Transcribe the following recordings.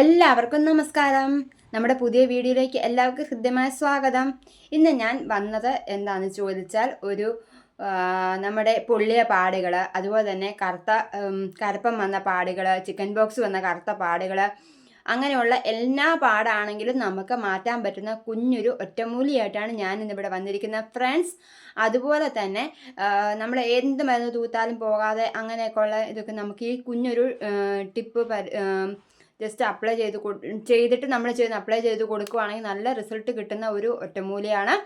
എല്ലാവർക്കും നമസ്കാരം. നമ്മുടെ പുതിയ വീഡിയോയിലേക്ക് എല്ലാവർക്കും ഹൃദ്യമായ സ്വാഗതം. ഇന്ന് ഞാൻ വന്നത് എന്താണെന്ന് ചോദിച്ചാൽ ഒരു നമ്മുടെ പൊള്ളിയ പാടുകൾ അതുപോലെ തന്നെ കറുത്ത കരപ്പം വന്ന പാടുകൾ ചിക്കൻ ബോക്സ് വന്ന കറുത്ത പാടുകൾ അങ്ങനെയുള്ള എല്ലാ പാടാണെങ്കിലും നമുക്ക് മാറ്റാൻ പറ്റുന്ന കുഞ്ഞൊരു ഒറ്റമൂലിയായിട്ടാണ് ഞാൻ ഇന്നിവിടെ വന്നിരിക്കുന്നത് ഫ്രണ്ട്സ്. അതുപോലെ തന്നെ നമ്മൾ എന്ത് മരുന്ന് തൂത്താലും പോകാതെ അങ്ങനെയൊക്കെയുള്ള ഇതൊക്കെ നമുക്ക് ഈ കുഞ്ഞൊരു ടിപ്പ് ജസ്റ്റ് അപ്ലൈ ചെയ്ത് ചെയ്തിട്ട് നമ്മൾ ചെയ്യുന്ന അപ്ലൈ ചെയ്ത് കൊടുക്കുവാണെങ്കിൽ നല്ല റിസൾട്ട് കിട്ടുന്ന ഒരു ഒറ്റമൂലിയാണ്.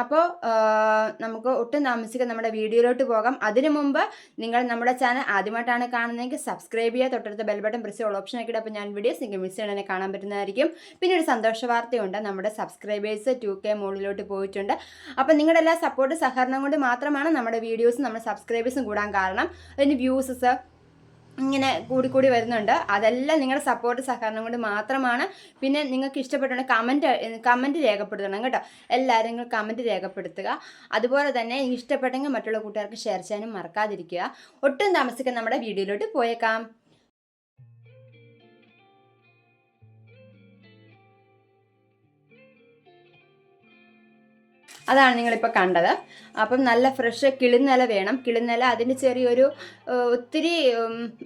അപ്പോൾ നമുക്ക് ഒട്ടും താമസിക്കുക നമ്മുടെ വീഡിയോയിലോട്ട് പോകാം. അതിനു മുമ്പ് നിങ്ങൾ നമ്മുടെ ചാനൽ ആദ്യമായിട്ടാണ് കാണുന്നതെങ്കിൽ സബ്സ്ക്രൈബ് ചെയ്യുക തൊട്ടടുത്ത ബെൽ ബട്ടൺ പ്രസ് ഉള്ള ഓപ്ഷൻ ആക്കിയിട്ട് അപ്പോൾ ഞാൻ വീഡിയോസ് നിങ്ങൾക്ക് മിസ് ചെയ്യണേ കാണാൻ പറ്റുന്നതായിരിക്കും. പിന്നെ ഒരു സന്തോഷ വാർത്തയുണ്ട് നമ്മുടെ സബ്സ്ക്രൈബേഴ്സ് ടു കെ മുകളിലോട്ട് പോയിട്ടുണ്ട്. അപ്പോൾ നിങ്ങളുടെ എല്ലാ സപ്പോർട്ട് സഹകരണം കൊണ്ട് മാത്രമാണ് നമ്മുടെ വീഡിയോസും നമ്മുടെ സബ്സ്ക്രൈബേഴ്സും കൂടാൻ കാരണം. അതിന് വ്യൂസസ് ഇങ്ങനെ കൂടി കൂടി വരുന്നുണ്ട്. അതെല്ലാം നിങ്ങളുടെ സപ്പോർട്ട് സഹകരണം കൊണ്ട് മാത്രമാണ്. പിന്നെ നിങ്ങൾക്ക് ഇഷ്ടപ്പെട്ടുണ്ടെങ്കിൽ കമന്റ് കമന്റ് രേഖപ്പെടുത്തണം കേട്ടോ. എല്ലാവരും നിങ്ങൾ കമന്റ് രേഖപ്പെടുത്തുക. അതുപോലെ തന്നെ ഇഷ്ടപ്പെട്ടെങ്കിൽ മറ്റുള്ള കൂട്ടുകാർക്ക് ഷെയർ ചെയ്യാനും മറക്കാതിരിക്കുക. ഒട്ടും താമസിക്കാൻ നമ്മുടെ വീഡിയോയിലോട്ട് പോയേക്കാം. അതാണ് നിങ്ങളിപ്പോൾ കണ്ടത്. അപ്പം നല്ല ഫ്രഷ് കിളിനില വേണം. കിളിനില അതിന് ചെറിയൊരു ഒത്തിരി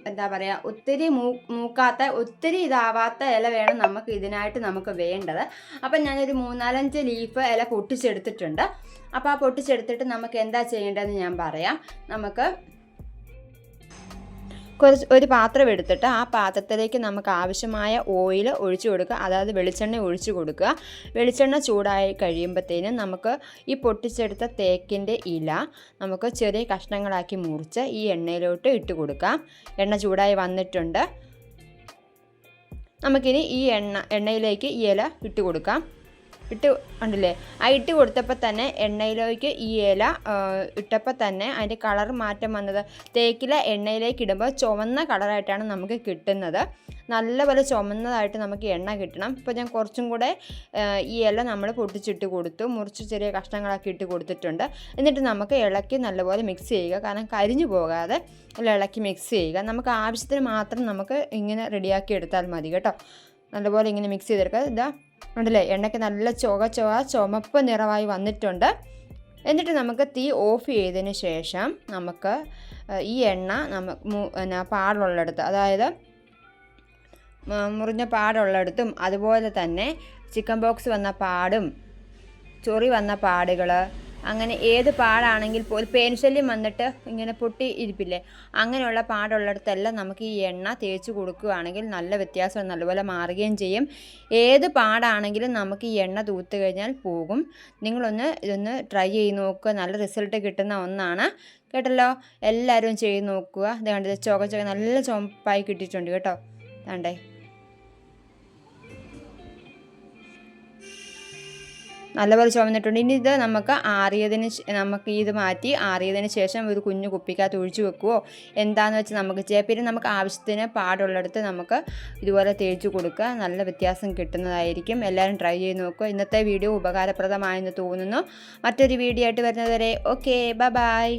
എന്താ പറയുക ഒത്തിരി മൂ മൂക്കാത്ത ഒത്തിരി ഇതാവാത്ത ഇല വേണം നമുക്ക് ഇതിനായിട്ട് നമുക്ക് വേണ്ടത്. അപ്പം ഞാനൊരു മൂന്നാലഞ്ച് ലീഫ് ഇല പൊട്ടിച്ചെടുത്തിട്ടുണ്ട്. അപ്പോൾ ആ പൊട്ടിച്ചെടുത്തിട്ട് നമുക്ക് എന്താ ചെയ്യേണ്ടതെന്ന് ഞാൻ പറയാം. നമുക്ക് കുറച്ച് ഒരു പാത്രം എടുത്തിട്ട് ആ പാത്രത്തിലേക്ക് നമുക്ക് ആവശ്യമായ ഓയിൽ ഒഴിച്ചു കൊടുക്കുക. അതായത് വെളിച്ചെണ്ണ ഒഴിച്ചു കൊടുക്കുക. വെളിച്ചെണ്ണ ചൂടായി കഴിയുമ്പോഴത്തേനും നമുക്ക് ഈ പൊട്ടിച്ചെടുത്ത തേക്കിന്റെ ഇല നമുക്ക് ചെറിയ കഷ്ണങ്ങളാക്കി മുറിച്ച് ഈ എണ്ണയിലോട്ട് ഇട്ട് കൊടുക്കാം. എണ്ണ ചൂടായി വന്നിട്ടുണ്ട്. നമുക്കിനി ഈ എണ്ണ എണ്ണയിലേക്ക് ഈ ഇല ഇട്ട് കൊടുക്കാം. ഇട്ട് ഉണ്ടല്ലേ? ആ ഇട്ട് കൊടുത്തപ്പോൾ തന്നെ എണ്ണയിലേക്ക് ഈ ഇല ഇട്ടപ്പോൾ തന്നെ അതിന്റെ കളർ മാറ്റം വന്നത്. തേക്കില എണ്ണയിലേക്ക് ഇടുമ്പോൾ ചുവന്ന കളറായിട്ടാണ് നമുക്ക് കിട്ടുന്നത്. നല്ലപോലെ ചുമന്നതായിട്ട് നമുക്ക് എണ്ണ കിട്ടണം. ഇപ്പോൾ ഞാൻ കുറച്ചും കൂടെ ഈ ഇല നമ്മൾ പൊട്ടിച്ചിട്ട് കൊടുത്തു. മുറിച്ച് ചെറിയ കഷ്ണങ്ങളാക്കി ഇട്ട് കൊടുത്തിട്ടുണ്ട്. എന്നിട്ട് നമുക്ക് ഇളക്കി നല്ലപോലെ മിക്സ് ചെയ്യുക. കാരണം കരിഞ്ഞു പോകാതെ ഇളക്കി മിക്സ് ചെയ്യുക. നമുക്ക് ആവശ്യത്തിന് മാത്രം നമുക്ക് ഇങ്ങനെ റെഡിയാക്കി എടുത്താൽ മതി കേട്ടോ. നല്ലപോലെ ഇങ്ങനെ മിക്സ് ചെയ്തെടുക്കുക. ഇതാ. ഉണ്ടല്ലേ? എണ്ണയ്ക്ക് നല്ല ചുവ ചുവ ചുമപ്പ് നിറമായി വന്നിട്ടുണ്ട്. എന്നിട്ട് നമുക്ക് തീ ഓഫ് ചെയ്തതിന് ശേഷം നമുക്ക് ഈ എണ്ണ നമുക്ക് പാടുള്ളിടത്ത് അതായത് മുറിഞ്ഞ പാടുള്ളിടത്തും അതുപോലെ തന്നെ ചിക്കൻ ബോക്സ് വന്ന പാടും ചൊറി വന്ന പാടുകൾ അങ്ങനെ ഏത് പാടാണെങ്കിൽ പോലും പേൻശല്യം വന്നിട്ട് ഇങ്ങനെ പൊട്ടി ഇരിപ്പില്ലേ? അങ്ങനെയുള്ള പാടുള്ളിടത്തെല്ലാം നമുക്ക് ഈ എണ്ണ തേച്ച് കൊടുക്കുകയാണെങ്കിൽ നല്ല വ്യത്യാസം നല്ലപോലെ മാറുകയും ചെയ്യും. ഏത് പാടാണെങ്കിലും നമുക്ക് ഈ എണ്ണ തൂത്ത് കഴിഞ്ഞാൽ പോകും. നിങ്ങളൊന്ന് ഇതൊന്ന് ട്രൈ ചെയ്ത് നോക്കുക നല്ല റിസൾട്ട് കിട്ടുന്ന ഒന്നാണ്. കേട്ടല്ലോ? എല്ലാവരും ചെയ്ത് നോക്കുക. ഇത് കണ്ടത് ചുക ചുക നല്ല ചുമപ്പായി കിട്ടിയിട്ടുണ്ട് കേട്ടോ. വേണ്ടേ നല്ലപോലെ ചുവന്നിട്ടുണ്ട് ഇനി ഇത് നമുക്ക് ആറിയതിന് നമുക്ക് ഇത് മാറ്റി ആറിയതിന് ശേഷം ഒരു കുഞ്ഞു കുപ്പിക്കകത്ത് ഒഴിച്ചു വെക്കുവോ? എന്താണെന്ന് വെച്ചാൽ നമുക്ക് ചെയ്യാം. പിന്നെ നമുക്ക് ആവശ്യത്തിന് പാടുള്ളിടത്ത് നമുക്ക് ഇതുപോലെ തേച്ച് കൊടുക്കുക. നല്ല വ്യത്യാസം കിട്ടുന്നതായിരിക്കും. എല്ലാവരും ട്രൈ ചെയ്ത് നോക്കുക. ഇന്നത്തെ വീഡിയോ ഉപകാരപ്രദമായെന്ന് തോന്നുന്നു. മറ്റൊരു വീഡിയോ ആയിട്ട് വരുന്നതുവരെ ഓക്കെ ബൈ